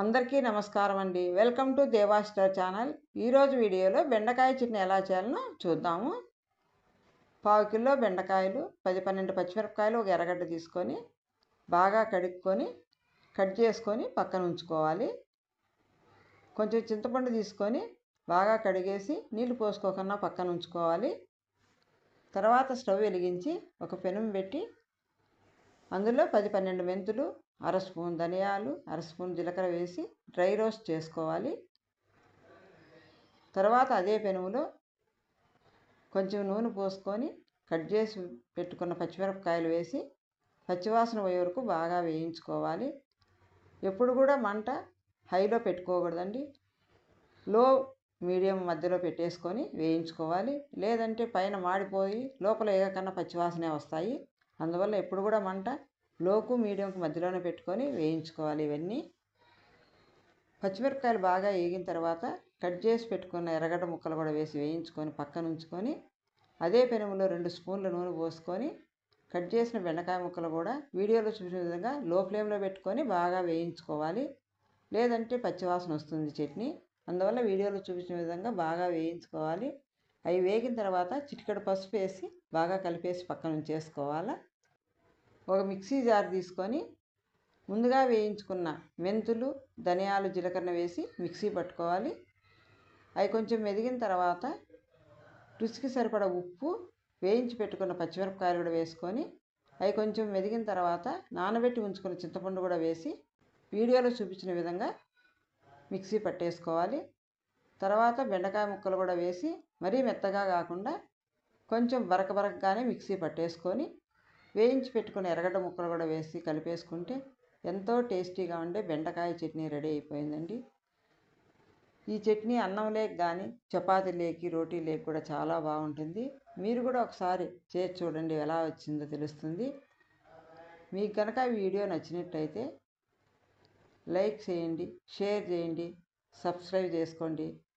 అందరికీ నమస్కారం అండి. Welcome to Deva star channel. ఈరోజు వీడియోలో బెండకాయ చట్నీ ఎలా చేయాలనో చూద్దాము. పావు కిలో బెండకాయలు పది పన్నెండు పచ్చిమిరపకాయలు ఒక ఎర్రగడ్డ తీసుకొని బాగా కడుక్కొని కట్ చేసుకొని పక్కన ఉంచుకోవాలి. కొంచెం చింతపండు తీసుకొని బాగా కడిగేసి నీళ్ళు పోసుకోకుండా పక్కన ఉంచుకోవాలి. తర్వాత స్టవ్ వెలిగించి ఒక పెనం పెట్టి అందులో పది పన్నెండు మెంతులు అర స్పూన్ ధనియాలు అర స్పూన్ జీలకర్ర వేసి డ్రై రోస్ట్ చేసుకోవాలి. తర్వాత అదే పెనుములో కొంచెం నూనె పోసుకొని కట్ చేసి పెట్టుకున్న పచ్చిమిరపకాయలు వేసి పచ్చివాసన పోయే వరకు బాగా వేయించుకోవాలి. ఎప్పుడు కూడా మంట హైలో పెట్టుకోకూడదండి. లో మీడియం మధ్యలో పెట్టేసుకొని వేయించుకోవాలి. లేదంటే పైన మాడిపోయి లోపల ఏగకన్నా పచ్చివాసనే వస్తాయి. అందువల్ల ఎప్పుడు కూడా మంట లోకు మీడియంకు మధ్యలోనే పెట్టుకొని వేయించుకోవాలి ఇవన్నీ. పచ్చిమిరపకాయలు బాగా వేగిన తర్వాత కట్ చేసి పెట్టుకున్న ఎర్రగడ్డ ముక్కలు కూడా వేసి వేయించుకొని పక్కన ఉంచుకొని అదే పెనుములో రెండు స్పూన్ల నూనె పోసుకొని కట్ చేసిన బెండకాయ ముక్కలు కూడా వీడియోలో చూసిన విధంగా లో ఫ్లేమ్లో పెట్టుకొని బాగా వేయించుకోవాలి. లేదంటే పచ్చివాసన వస్తుంది చట్నీ. అందువల్ల వీడియోలో చూపించిన విధంగా బాగా వేయించుకోవాలి. అవి వేగిన తర్వాత చిటికెడు పసుపు వేసి బాగా కలిపేసి పక్కన ఉంచేసుకోవాలి. ఒక మిక్సీ జార్ తీసుకొని ముందుగా వేయించుకున్న మెంతులు ధనియాలు జీలకర్ర వేసి మిక్సీ పట్టుకోవాలి. అవి కొంచెం మెదిగిన తర్వాత రుచికి సరిపడ ఉప్పు వేయించి పెట్టుకున్న పచ్చిమిరపకాయలు కూడా వేసుకొని అవి కొంచెం మెదిగిన తర్వాత నానబెట్టి ఉంచుకున్న చింతపండు కూడా వేసి వీడియోలో చూపించిన విధంగా మిక్సీ పట్టేసుకోవాలి. తర్వాత బెండకాయ ముక్కలు కూడా వేసి మరీ మెత్తగా కాకుండా కొంచెం బరక బరకగానే మిక్సీ పట్టేసుకొని వేయించి పెట్టుకున్న ఎర్రగడ్డ ముక్కలు కూడా వేసి కలిపేసుకుంటే ఎంతో టేస్టీగా ఉండే బెండకాయ చట్నీ రెడీ అయిపోయిందండి. ఈ చట్నీ అన్నం లేక కానీ చపాతీ లేకి రోటీ లేక కూడా చాలా బాగుంటుంది. మీరు కూడా ఒకసారి చేసి చూడండి ఎలా వచ్చిందో తెలుస్తుంది. మీకు కనుక వీడియో నచ్చినట్టయితే లైక్ చేయండి షేర్ చేయండి సబ్స్క్రైబ్ చేసుకోండి.